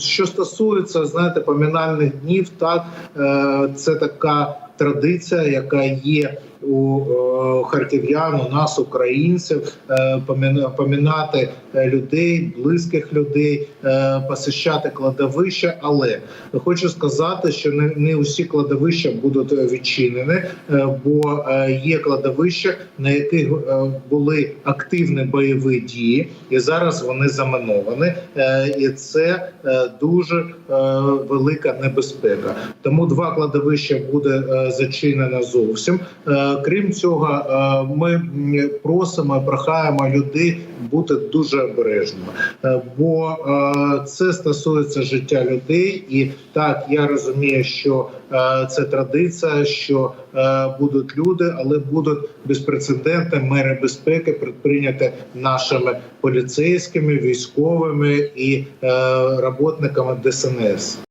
Що стосується знаєте, поминальних днів, так е, це така традиція, яка є у е, харків'ян, у нас, українців, е, помінати е, людей, близьких людей, посещати кладовища. Але хочу сказати, що не, не усі кладовища будуть відчинені, бо є кладовища, на яких були активні бойові дії, і зараз вони заминовані. І це дуже велика небезпека. Тому два кладовища буде зачинено зовсім. Крім цього, е, ми просимо, прохаємо людей бути дуже обережними, Е, бо е, це стосується життя людей, і так я розумію, що це традиція, що будуть люди, але будуть безпрецедентні мери безпеки предприйняті нашими поліцейськими, військовими і роботниками ДСНС.